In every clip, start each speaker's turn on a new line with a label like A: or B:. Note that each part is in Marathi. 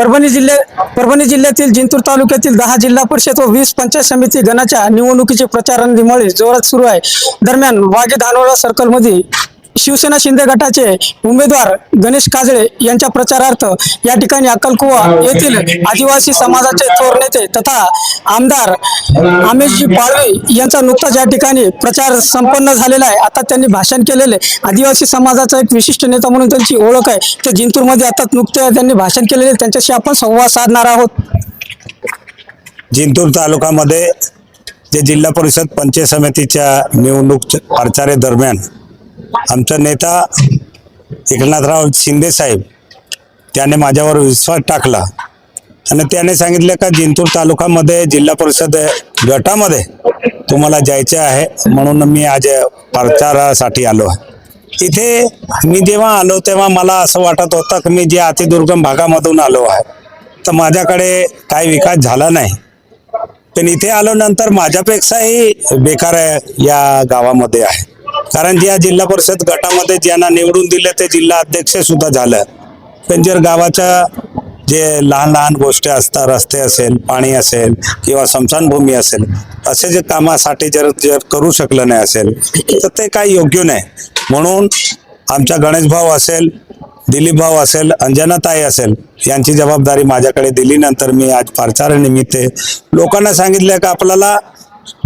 A: परभणी जिल्ह्या परभणी जिल्ह्यातील जिंतूर तालुक्यातील दहा जिल्हा परिषद व वीस पंचायत समिती गणाच्या निवडणुकीचे प्रचार रणधुमाळी जोरात सुरू आहे. दरम्यान वाघे धानोळा सर्कलमध्ये शिवसेना शिंदे गटाचे उमेदवार गणेश काजळे यांच्या प्रचारार्थ या ठिकाणी अक्कलकुवा येथील आदिवासी समाजाचे थोर नेते तथा आमदार आमेशजी पाळवे यांचा नुकताच या ठिकाणी प्रचार संपन्न झालेला आहे. आता त्यांनी भाषण केलेले. आदिवासी समाजाचा एक विशिष्ट नेता म्हणून त्यांची ओळख आहे. ते जिंतूरमध्ये आता नुकते त्यांनी भाषण केलेले. त्यांच्याशी आपण संवाद साधणार आहोत.
B: जिंतूर तालुक्यामध्ये जे जिल्हा परिषद पंचायत समितीच्या निवडणूक प्रचारे दरम्यान आमचा नेता एकनाथराव शिंदे साहेब त्याने माझ्यावर विश्वास टाकला. आणि त्याने सांगितलं का जिंतूर तालुकामध्ये जिल्हा परिषद गटामध्ये तुम्हाला जायचे आहे म्हणून मी आज प्रचारासाठी आलो आहे. इथे मी जेव्हा आलो तेव्हा मला असं वाटत होतं की मी जे अतिदुर्गम भागामधून आलो आहे तर माझ्याकडे काही विकास झाला नाही. पण इथे आलो नंतर माझ्यापेक्षाही बेकार या गावामध्ये आहे. कारण ज्या जिल्हा परिषद गटामध्ये ज्यांना निवडून दिले ते जिल्हा अध्यक्ष सुद्धा झालं. पण जर गावाच्या जे लहान लहान गोष्टी असतात रस्ते असेल पाणी असेल किंवा स्मशानभूमी असेल असे जे कामासाठी जर जर करू शकलं नाही असेल तर ते काही योग्य नाही. म्हणून आमचा गणेश भाऊ असेल दिलीप भाऊ असेल अंजनाताई असेल यांची जबाबदारी माझ्याकडे दिलीनंतर मी आज प्रचारानिमित्त लोकांना सांगितलं का आपल्याला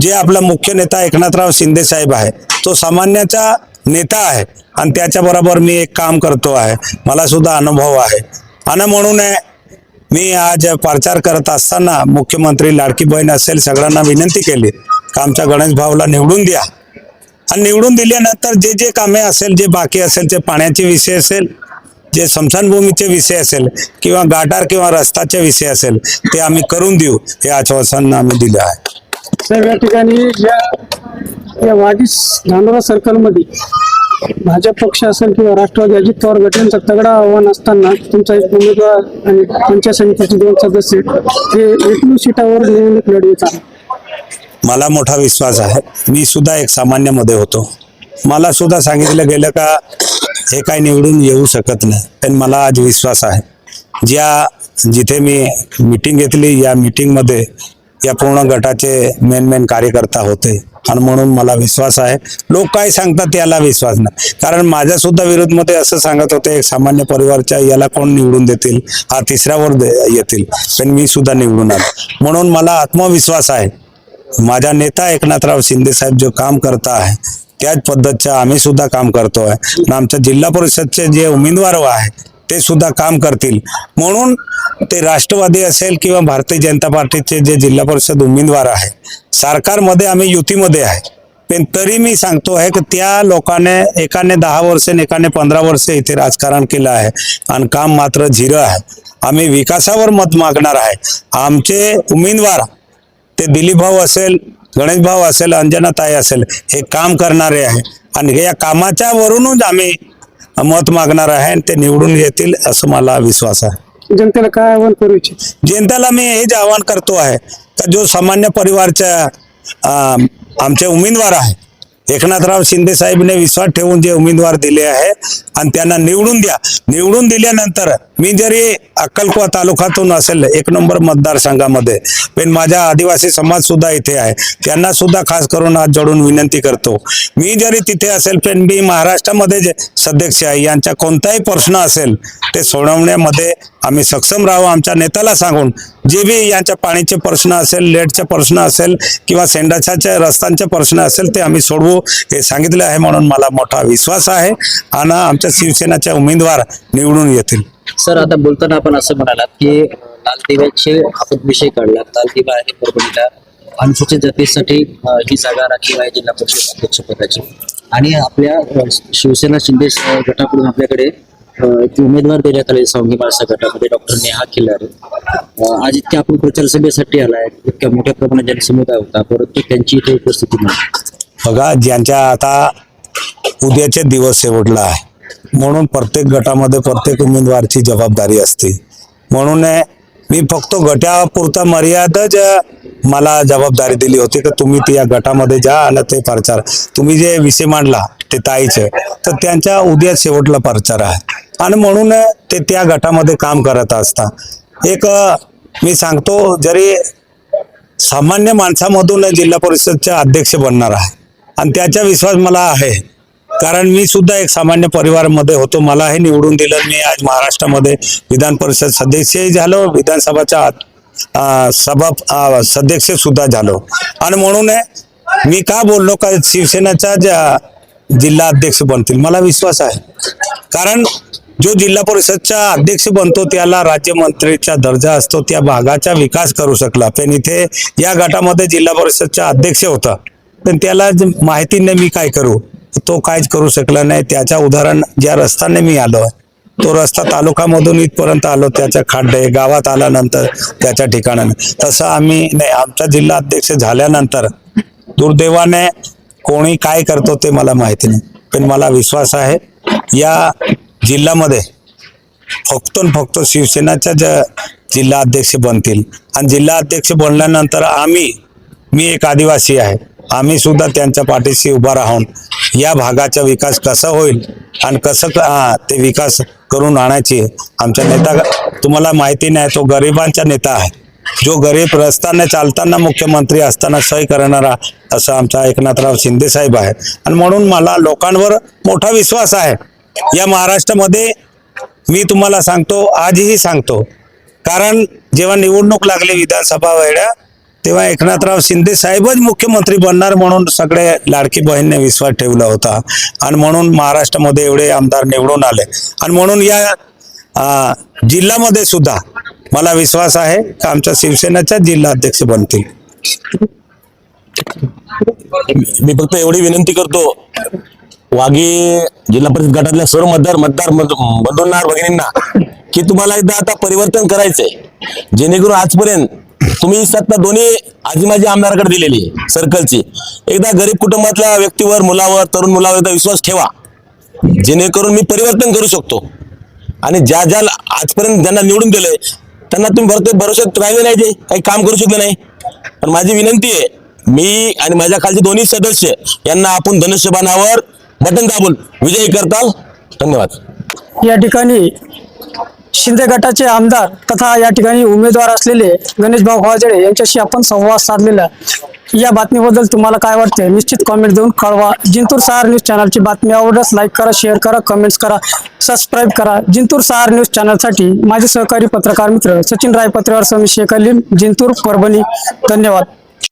B: जे आपला मुख्य नेता एकनाथराव शिंदे साहेब आहे तो सामान्याचा नेता आहे आणि त्याच्याबरोबर मी एक काम करतो आहे. मला सुद्धा अनुभव आहे. आणि म्हणून मी आज प्रचार करत असताना मुख्यमंत्री लाडकी बहीण असेल सगळ्यांना विनंती केली का आमच्या गणेश भाऊला निवडून द्या. आणि निवडून दिल्यानंतर जे जे कामे असेल जे बाकी असेल ते पाण्याचे विषय असेल जे स्मशानभूमीचे विषय असेल किंवा गाटार किंवा रस्ताचे विषय असेल ते आम्ही करून देऊ हे आश्वासन आम्ही दिलं आहे.
A: तर या ठिकाणी या या वागीस धानोरा सर्कलमध्ये भाजप पक्ष असेल किंवा राष्ट्रवादी अजित पवार गटांचं तगडा आव्हान असताना तुमचा एक उमेदवार आणि पंचायत समितीचे दोन सदस्य हे एकूण सीटावर निवडणूक लढवत आहे
B: मला मोठा विश्वास आहे. मी सुद्धा एक सामान्यमध्ये होतो. मला सुद्धा सांगितलं गेलं का हे काय निवडून येऊ शकत नाही. पण मला आज विश्वास आहे. ज्या जिथे मी मीटिंग घेतली या मीटिंगमध्ये या पूर्ण गटाचे मेन मेन कार्यकर्ता होते. आणि म्हणून मला विश्वास आहे. लोक काय सांगतात याला विश्वास नाही. कारण माझ्या सुद्धा विरोधमध्ये असं सांगत होते एक सामान्य परिवारच्या याला कोण निवडून देतील? हा तिसऱ्यावर दे- येतील. पण मी सुद्धा निवडून आलो. म्हणून मला आत्मविश्वास आहे. माझा नेता एकनाथराव शिंदे साहेब जो काम करता आहे त्याच पद्धतीचं आम्ही सुद्धा काम करतो आहे आणि आमच्या जिल्हा परिषदचे जे उमेदवार आहे ते सुद्धा काम करतील. म्हणून ते राष्ट्रवादी असेल किंवा भारतीय जनता पार्टीचे जे जिल्हा परिषद उमेदवार आहे सरकारमध्ये आम्ही युतीमध्ये आहे. पण तरी मी सांगतो आहे की त्या लोकांनी एकाने दहा वर्ष एकाने पंधरा वर्ष इथे राजकारण केलं आहे आणि काम मात्र झिरं आहे. आम्ही विकासावर मत मागणार आहे. आमचे उमेदवार ते दिलीप भाऊ असेल गणेश भाऊ असेल अंजनाताई असेल हे काम करणारे आहे. आणि या कामाच्या वरूनच आम्ही मत मागणार आहे आणि ते निवडून येतील असं मला विश्वास आहे.
A: जनतेला काय आव्हान करू इच्छित?
B: जनतेला मी हेच आवाहन करतो आहे का जो सामान्य परिवारच्या आमचे उमेदवार आहे एकनाथराव शिंदे साहेबने विश्वास ठेवून जे उमेदवार दिले आहे आणि त्यांना निवडून द्या. निवडून दिल्यानंतर मी जरी अक्कलकुवा तालुक्यातून असेल एक नंबर मतदारसंघामध्ये पण माझा आदिवासी समाज सुद्धा इथे आहे. त्यांना सुद्धा खास करून हात जोडून विनंती करतो. मी जरी तिथे असेल पण मी महाराष्ट्रामध्ये जे सदस्य आहे यांचा कोणताही प्रश्न असेल ते सोडवण्यामध्ये आम्ही सक्षम राहू आमच्या नेत्याला सांगून जे बी यांच्या पाणीचे प्रश्न असेल लेटचे प्रश्न असेल किंवा सेंडाच्या रस्त्यांचे प्रश्न असेल ते आम्ही सोडवू हे सांगितलं आहे म्हणून मला मोठा विश्वास आहे आणि आमच्या शिवसेनाचे उमेदवार निवडून येतील.
C: सर आता बोलताना आपण असं म्हणालात की लालदिव्याचे आपण विषय काढला लालदिवा आहे परभणीला अनुसूचित जातीसाठी ही जागा राखीव आहे जिल्हा परिषद अध्यक्षपदाची. आणि आपल्या शिवसेना शिंदे गटाकडून आपल्याकडे एक उमेदवार देण्यात आले सौंगी माळसा गटामध्ये. डॉक्टर नेहा खिल्लारे. आज इतक्या आपण प्रचार सभेसाठी आलाय. इतक्या मोठ्या प्रमाणात जनसमुदाय होता परंतु त्यांची इथे उपस्थिती नाही.
B: बघा ज्यांच्या आता उद्याचे दिवस शेवटला आहे म्हणून प्रत्येक गटामध्ये प्रत्येक उमेदवारची जबाबदारी असते. म्हणून मी फक्त गटापुरता मर्यादाच मला जबाबदारी दिली होती की तुम्ही त्या गटामध्ये जा आणि ते प्रचार. तुम्ही जे विषय मांडला ते ताईचे तर त्यांच्या उद्या शेवटला प्रचार आहे. आणि म्हणून ते त्या गटामध्ये काम करत असता. एक मी सांगतो जरी सामान्य माणसामधून जिल्हा परिषदच्या अध्यक्ष बनणार आहे आणि त्याचा विश्वास मला आहे कारण मी सुद्धा एक सामान्य परिवारामध्ये होतो. मला हे निवडून दिलं. मी आज महाराष्ट्रामध्ये विधान परिषद सदस्यही झालो. विधानसभाच्या सभा सदस्य सुद्धा झालो. आणि म्हणून मी का बोललो का शिवसेनेचा ज्या जिल्हा अध्यक्ष बनतील मला विश्वास आहे. कारण जो जिल्हा परिषदचा अध्यक्ष बनतो त्याला राज्यमंत्रीचा दर्जा असतो त्या भागाचा विकास करू शकला. पण इथे या गटामध्ये जिल्हा परिषदचा अध्यक्ष होता. पण त्याला माहिती नाही मी काय करू? तो काहीच करू शकला नाही. त्याच्या उदाहरण ज्या रस्त्याने मी आलो आहे तो रस्ता तालुकामधून इथपर्यंत आलो त्याच्या खड्डे गावात आल्यानंतर त्याच्या ठिकाणाने. तसं आम्ही नाही आमचा जिल्हा अध्यक्ष झाल्यानंतर दुर्दैवाने कोणी काय करतो ते मला माहिती नाही. पण मला विश्वास आहे या जिल्ह्यामध्ये फक्त फक्त शिवसेनाच्या ज्या जिल्हा अध्यक्ष बनतील. आणि जिल्हा अध्यक्ष बनल्यानंतर आम्ही मी एक आदिवासी आहे. आम्ही सुद्धा त्यांच्या पाठीशी उभा राहून या भागाचा विकास कसा होईल आणि कसं क- ते विकास करून आणायची आमचा नेता तुम्हाला माहिती नाही तो गरिबांचा नेता आहे. जो गरीब रस्त्याने चालताना मुख्यमंत्री असताना सही करणारा असं आमचा एकनाथराव शिंदे साहेब आहे. आणि म्हणून मला लोकांवर मोठा विश्वास आहे. या महाराष्ट्रामध्ये मी तुम्हाला सांगतो आजही सांगतो. कारण जेव्हा निवडणूक लागली विधानसभा वेळा तेव्हा एकनाथराव शिंदे साहेबच मुख्यमंत्री बनणार म्हणून सगळे लाडकी बहिणीने विश्वास ठेवला होता. आणि म्हणून महाराष्ट्रामध्ये एवढे आमदार निवडून आले. आणि म्हणून या जिल्ह्यामध्ये सुद्धा मला विश्वास आहे का आमच्या शिवसेनेच्या जिल्हा अध्यक्ष बनतील.
D: मी फक्त एवढी विनंती करतो वाघी जिल्हा परिषद गटातल्या सर्व मतदार मतदार बंधूंना भगिनींना की तुम्हाला एकदा आता परिवर्तन करायचंय. जेणेकरून आजपर्यंत तुम्ही सत्ता दोन्ही आजी माझी आमदाराकडे दिलेली आहे सर्कलची एकदा गरीब कुटुंबातल्या व्यक्तीवर मुलावर तरुण मुलावर एकदा विश्वास ठेवा. जेणेकरून मी परिवर्तन करू शकतो. आणि ज्या ज्या आजपर्यंत ज्यांना निवडून दिलंय त्यांना तुम्ही भरते भरोशात राहिले नाही ते काही काम करू शकले नाही. पण माझी विनंती आहे मी आणि माझ्या खालचे दोन्ही सदस्य यांना आपण धनुष्यबाणावर बटन दाबून विजयी करताल. धन्यवाद.
A: या ठिकाणी शिंदे गटाचे आमदार तथा या ठिकाणी उमेदवार असलेले गणेश भाऊ वाजळे यांच्याशी आपण संवाद साधलेला या बातमीबद्दल तुम्हाला काय वाटते निश्चित कॉमेंट देऊन कळवा. जिंतूर सहार न्यूज चॅनलची बातमी आवडल्यास लाईक करा शेअर करा कमेंट्स करा सबस्क्राईब करा. जिंतूर सहार न्यूज चॅनलसाठी माझे सहकारी पत्रकार मित्र सचिन रायपत्रेवर समी शेख अलीम जिंतूर परभणी. धन्यवाद.